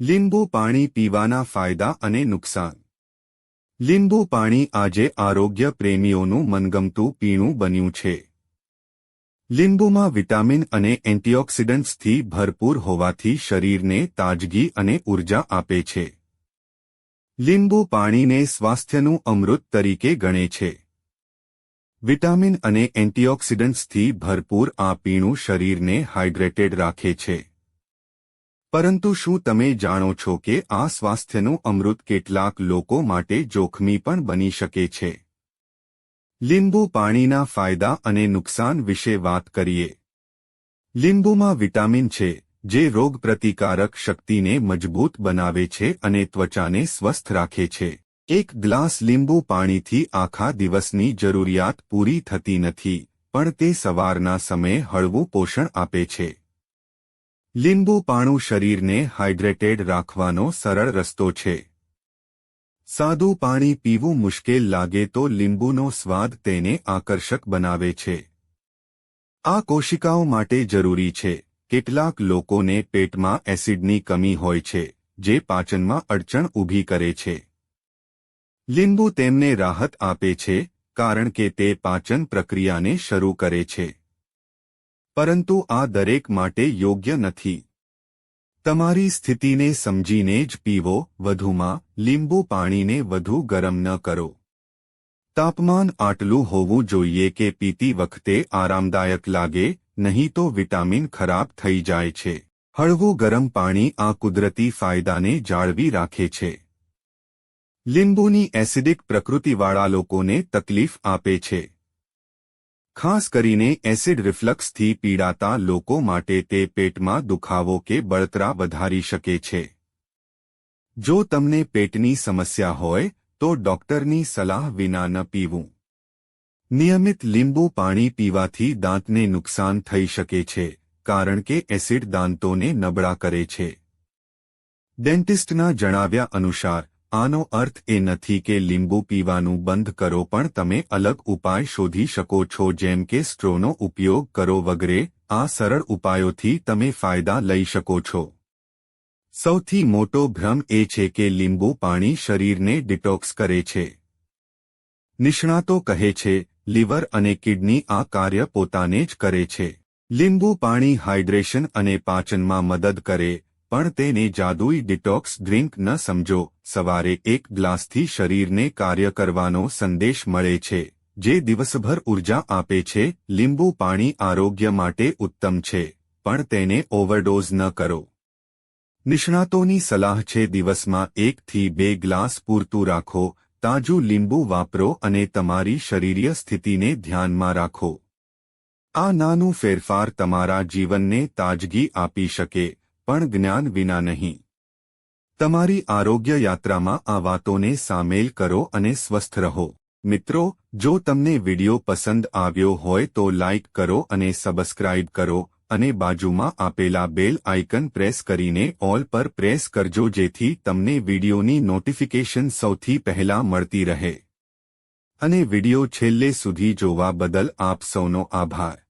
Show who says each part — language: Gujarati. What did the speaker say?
Speaker 1: લીંબુ પાણી પીવાના ફાયદા અને નુકસાન. લીંબુ પાણી આજે આરોગ્ય પ્રેમીઓનું મનગમતું પીણું બન્યું છે. લીંબુમાં વિટામિન અને એન્ટીઓક્સિડન્ટ્સથી ભરપૂર હોવાથી શરીરને તાજગી અને ઊર્જા આપે છે. લીંબુ પાણીને સ્વાસ્થ્યનું અમૃત તરીકે ગણે છે. વિટામિન અને એન્ટીઓક્સિડન્ટ્સથી ભરપૂર આ પીણું શરીરને હાઇડ્રેટેડ રાખે છે. પરંતુ શું તમે જાણો છો કે આ સ્વાસ્થ્યનું અમૃત કેટલાક લોકો માટે જોખમી પણ બની શકે છે? લીંબુ પાણીના ફાયદા અને નુકસાન વિશે વાત કરીએ. લીંબુમાં વિટામિન છે, જે રોગપ્રતિકારક શક્તિને મજબૂત બનાવે છે અને ત્વચાને સ્વસ્થ રાખે છે. એક ગ્લાસ લીંબુ પાણીથી આખા દિવસની જરૂરિયાત પૂરી થતી નથી, પણ તે સવારના સમયે હળવું પોષણ આપે છે. લીંબુ પાણું શરીરને હાઇડ્રેટેડ રાખવાનો સરળ રસ્તો છે. સાદું પાણી પીવું મુશ્કેલ લાગે તો લીંબુનો સ્વાદ તેને આકર્ષક બનાવે છે. આ કોશિકાઓ માટે જરૂરી છે. કેટલાક લોકોને પેટમાં એસિડની કમી હોય છે, જે પાચનમાં અડચણ ઊભી કરે છે. લીંબુ તેમને રાહત આપે છે, કારણ કે તે પાચન પ્રક્રિયાને શરૂ કરે છે. પરંતુ આ દરેક માટે યોગ્ય નથી. તમારી સ્થિતિને સમજીને જ પીવો, વધુમાં, લીંબુ પાણીને વધુ ગરમ ન કરો. તાપમાન આટલું હોવું જોઈએ કે પીતી વખતે આરામદાયક લાગે, નહીં તો વિટામિન ખરાબ થઈ જાય છે. હળવું ગરમ પાણી આ કુદરતી ફાયદાને જાળવી રાખે છે. લીંબુની એસિડિક પ્રકૃતિવાળા લોકોને તકલીફ આપે છે. ખાસ કરીને એસિડ રિફ્લક્સથી પીડાતા લોકો માટે તે પેટમાં દુખાવો કે બળતરા વધારી શકે છે. જો તમને પેટની સમસ્યા હોય, તો ડોક્ટરની સલાહ વિના ન પીવું. નિયમિત લીંબુ પાણી પીવાથી દાંતને નુકસાન થઈ શકે છે, કારણ કે એસિડ દાંતોને નબળા કરે છે. ડેન્ટિસ્ટના જણાવ્યા અનુસાર આનો અર્થ એ નથી કે લીંબુ પીવાનું બંધ કરો, પણ તમે અલગ ઉપાય શોધી શકો છો, જેમ કે સ્ટ્રોનો ઉપયોગ કરો વગેરે. આ સરળ ઉપાયોથી તમે ફાયદા લઈ શકો છો. સૌથી મોટો ભ્રમ એ છે કે લીંબુ પાણી શરીરને ડિટોક્સ કરે છે. નિષ્ણાતો કહે છે, લીવર અને કિડની આ કાર્ય પોતાને જ કરે છે. લીંબુ પાણી હાઇડ્રેશન અને પાચનમાં મદદ કરે પણ તેને જાદુઈ ડિટોક્સ ડ્રિંક ન સમજો. સવારે એક ગ્લાસથી શરીરને કાર્ય કરવાનો સંદેશ મળે છે, જે દિવસભર ઊર્જા આપે છે, લીંબુ પાણી આરોગ્ય માટે ઉત્તમ છે, પણ તેને ઓવરડોઝ ન કરો. નિષ્ણાતોની સલાહ છે, દિવસમાં એકથી બે ગ્લાસ પૂરતું રાખો, તાજું લીંબુ વાપરો અને તમારી શરીરીય સ્થિતિને ધ્યાનમાં રાખો. આ નાનું ફેરફાર તમારા જીવનને તાજગી આપી શકે પણ જ્ઞાન વિના નહીં. તમારી આરોગ્ય યાત્રામાં આ વાતોને સામેલ કરો અને સ્વસ્થ રહો. મિત્રો, જો તમને વિડિયો પસંદ આવ્યો હોય તો લાઇક કરો અને સબસ્ક્રાઇબ કરો અને બાજુમાં આપેલા બેલ આઇકન પ્રેસ કરીને ઓલ પર પ્રેસ કરજો જેથી તમને વિડિયોની નોટિફિકેશન સૌથી પહેલા મળતી રહે. અને વિડિયો છેલ્લે સુધી જોવા બદલ આપ સૌનો આભાર.